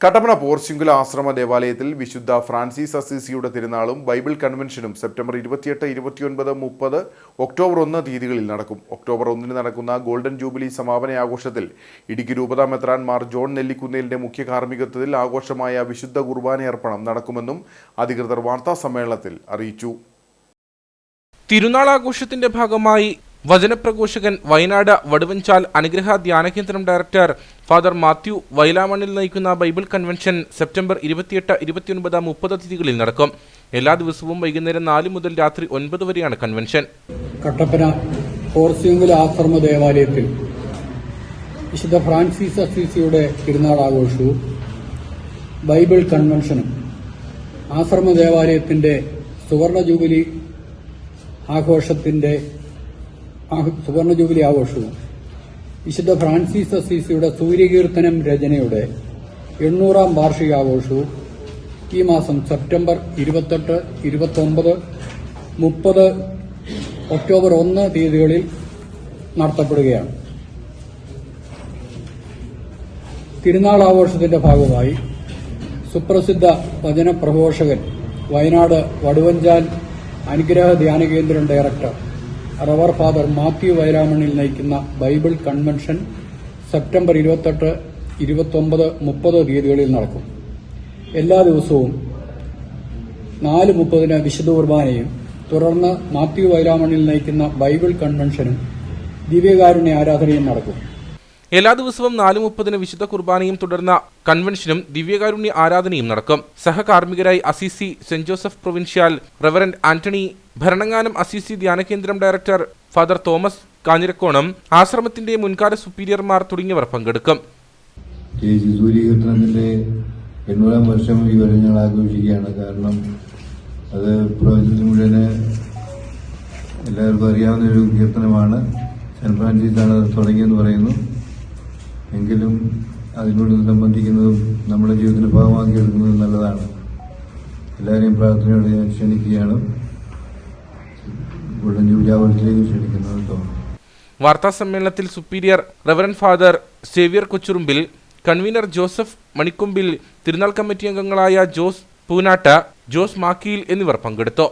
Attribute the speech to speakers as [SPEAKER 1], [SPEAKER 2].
[SPEAKER 1] കട്ടപ്പന പോർച്ചുങ്കുല ആശ്രമ ദേവാലയത്തിൽ വിശുദ്ധ ഫ്രാൻസിസ് അസീസിയുടെ തിരുനാളും ബൈബിൾ കൺവെൻഷനും സെപ്റ്റംബർ ഇരുപത്തിയെട്ട് ഇരുപത്തിയൊൻപത് മുപ്പത് ഒക്ടോബർ ഒന്ന് തീയതികളിൽ നടക്കും. ഒക്ടോബർ ഒന്നിന് നടക്കുന്ന ഗോൾഡൻ ജൂബിലി സമാപന ആഘോഷത്തിൽ ഇടുക്കി രൂപതാ മെത്രാൻ മാർ ജോൺ നെല്ലിക്കുന്നേലിന്റെ മുഖ്യ കാർമ്മികത്വത്തിൽ ആഘോഷമായ വിശുദ്ധ കുർബാനയർപ്പണം നടക്കുമെന്നും അധികൃതർ വാർത്താ സമ്മേളനത്തിൽ അറിയിച്ചു.
[SPEAKER 2] തിരുനാളാഘോഷത്തിന്റെ ഭാഗമായി വചനപ്രഘോഷകൻ വയനാട് വടുവഞ്ചാൽ അനുഗ്രഹ ധ്യാനകേന്ദ്രം ഡയറക്ടർ ഫാദർ മാത്യു വയലാമണ്ണിൽ നയിക്കുന്ന ബൈബിൾ കൺവെൻഷൻ സെപ്റ്റംബർ ഇരുപത്തിയെട്ട് ഇരുപത്തിയൊൻപത് മുപ്പത് തീയതികളിൽ നടക്കും. എല്ലാ ദിവസവും വൈകുന്നേരം നാല് മുതൽ രാത്രി ഒൻപത് വരെയാണ് കൺവെൻഷൻ.
[SPEAKER 3] കട്ടപ്പന ആശ്രമ ദേവാലയത്തിൽ വിശുദ്ധ ഫ്രാൻസിസ് അസീസിയുടെ തിരുനാൾ ബൈബിൾ കൺവെൻഷനും ആശ്രമ ദേവാലയത്തിന്റെ സുവർണ ജൂബിലി ആഘോഷത്തിന്റെ സുവർണ ജൂബിലി ആഘോഷവും. വിശുദ്ധ ഫ്രാൻസിസ് അസീസിയുടെ സൂര്യകീർത്തനം രചനയുടെ എണ്ണൂറാം വാർഷികാഘോഷവും ഈ മാസം സെപ്റ്റംബർ ഇരുപത്തെട്ട് ഇരുപത്തൊമ്പത് മുപ്പത് ഒക്ടോബർ ഒന്ന് തീയതികളിൽ നടത്തപ്പെടുകയാണ്. തിരുനാൾ ആഘോഷത്തിന്റെ ഭാഗമായി സുപ്രസിദ്ധ വചനപ്രഘോഷകൻ Wayanad Vaduvanchal Anugraha Dhyana Kendram director rev father Mathew Vairamanil നയിക്കുന്ന ബൈബിൾ കൺവെൻഷൻ സെപ്റ്റംബർ ഇരുപത്തെട്ട് ഇരുപത്തൊമ്പത് മുപ്പത് തീയതികളിൽ നടക്കും. എല്ലാ ദിവസവും നാല് മുപ്പതിന് വിശുദ്ധ കുർബാനയും തുടർന്ന് മാത്യു വൈരാമണിൽ നയിക്കുന്ന ബൈബിൾ കൺവെൻഷനും ദിവ്യകാരുണ്യ ആരാധനയും നടക്കും.
[SPEAKER 2] എല്ലാ ദിവസവും നാല് മുപ്പതിന് വിശുദ്ധ കുർബാനയും തുടർന്ന കൺവെൻഷനും ദിവ്യകാരുണ്യ ആരാധനയും നടക്കും. സഹകാർമ്മികരായി Assisi saint Joseph provincial reverend Antony Bharananganam Assisi ധ്യാനകേന്ദ്രം director father Thomas Kanjirakonam ആശ്രമത്തിന്റെ മുൻകാല സുപ്പീരിയർമാർ തുടങ്ങിയവർ പങ്കെടുക്കും.
[SPEAKER 4] എണ്ണൂറാം വർഷം ഈ വരെ ഞങ്ങൾ ആഘോഷിക്കുകയാണ്. കാരണം അത് പ്രപഞ്ചത്തിൽ മുഴുവൻ എല്ലാവർക്കും അറിയാവുന്ന ഒരു കീർത്തനമാണ്. സെന്റ് ഫ്രാൻസിസ് ആണ് തുടങ്ങിയെന്ന് പറയുന്നു. എങ്കിലും അതിനോട് സംബന്ധിക്കുന്നതും നമ്മുടെ ജീവിതത്തിന്റെ ഭാഗമാക്കി എടുക്കുന്നതും നല്ലതാണ്. എല്ലാവരെയും പ്രാർത്ഥനയോടെ ഞാൻ ക്ഷണിക്കുകയാണ്. ക്ഷണിക്കുന്നത് തോന്നുന്നു.
[SPEAKER 2] വാർത്താ സമ്മേളനത്തിൽ superior reverend father Xavier Kochurumbil convener Joseph Manikkombil തിരുനാൾ കമ്മിറ്റി അംഗങ്ങളായ ജോസ് പൂനാട്ട ജോസ് മാക്കിയിൽ എന്നിവർ പങ്കെടുത്തു.